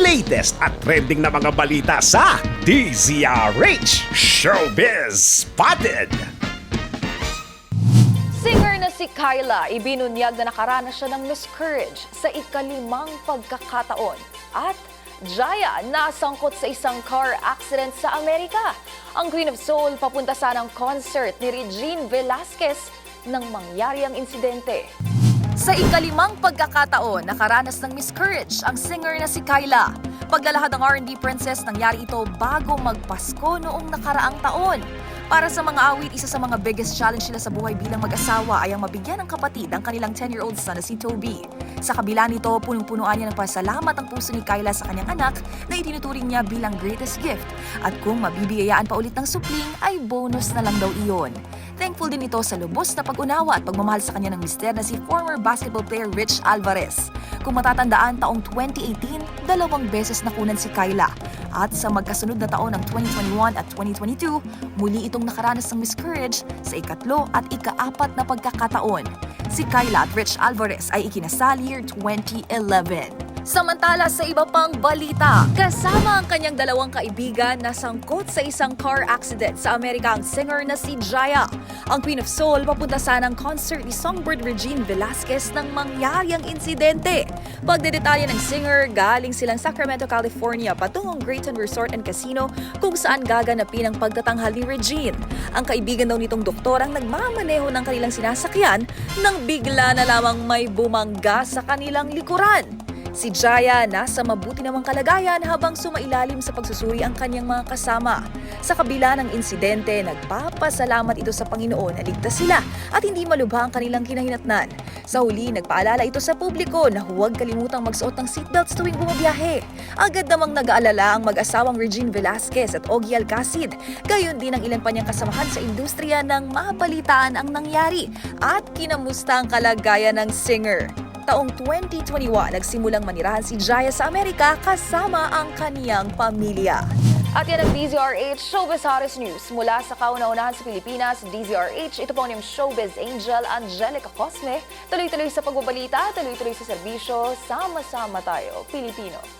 latest at trending na mga balita sa DZRH Showbiz Spotted. Singer na si Kyla, ibinunyag na nakaranas siya ng miscarriage sa ikalimang pagkakataon. At Jaya, nasangkot sa isang car accident sa Amerika. Ang Queen of Soul papunta sa ng concert ni Regine Velasquez nang mangyari ang insidente. Sa ikalimang pagkakataon, nakaranas ng miscarriage ang singer na si Kyla. Paglalahad ng R&B princess, nangyari ito bago magpasko noong nakaraang taon. Para sa mga awit, isa sa mga biggest challenge nila sa buhay bilang mag-asawa ay ang mabigyan ng kapatid ang kanilang 10-year-old son na si Toby. Sa kabila nito, punong-punuan niya ng pasalamat ang puso ni Kyla sa kanyang anak na itinuturing niya bilang greatest gift. At kung mabibigayaan pa ulit ng supling, ay bonus na lang daw iyon. Thankful din ito sa lubos na pag-unawa at pagmamahal sa kanya ng mister na si former basketball player Rich Alvarez. Kung matatandaan, taong 2018, dalawang beses nakunan si Kyla. At sa magkasunod na taon ng 2021 at 2022, muli itong nakaranas ng miscarriage sa ikatlo at ikaapat na pagkakataon. Si Kyla at Rich Alvarez ay ikinasal year 2011. Samantala sa iba pang balita, kasama ang kanyang dalawang kaibigan na sangkot sa isang car accident sa Amerika ang singer na si Jaya. Ang Queen of Soul papunta sa ng concert ni Songbird Regine Velasquez nang mangyari ang insidente. Pagdedetalye ng singer, galing silang Sacramento, California patungong Grayton Resort and Casino kung saan gaganapin ang pagtatanghal ni Regine. Ang kaibigan daw nitong doktor ang nagmamaneho ng kanilang sinasakyan nang bigla na lamang may bumangga sa kanilang likuran. Si Jaya nasa mabuti namang kalagayan habang sumailalim sa pagsusuri ang kanyang mga kasama. Sa kabila ng insidente, nagpapasalamat ito sa Panginoon na ligtas sila at hindi malubha ang kanilang kinahinatnan. Sa huli, nagpaalala ito sa publiko na huwag kalimutang magsuot ng seatbelts tuwing bumabiyahe. Agad namang nag-aalala ang mag-asawang Regine Velasquez at Ogie Alcacid. Gayon din ang ilan pa niyang kasamahan sa industriya ng mapalitaan ang nangyari at kinamusta ang kalagayan ng singer taong 2021 nagsimulang manirahan si Jaya sa Amerika kasama ang kaniyang pamilya. At yan ang DZRH Showbiz Hottest News. Mula sa kauna-unahan sa Pilipinas, DZRH, ito po ang Showbiz Angel Angelica Cosme. Tuloy-tuloy sa pagbabalita, tuloy-tuloy sa serbisyo, sama-sama tayo, Pilipino.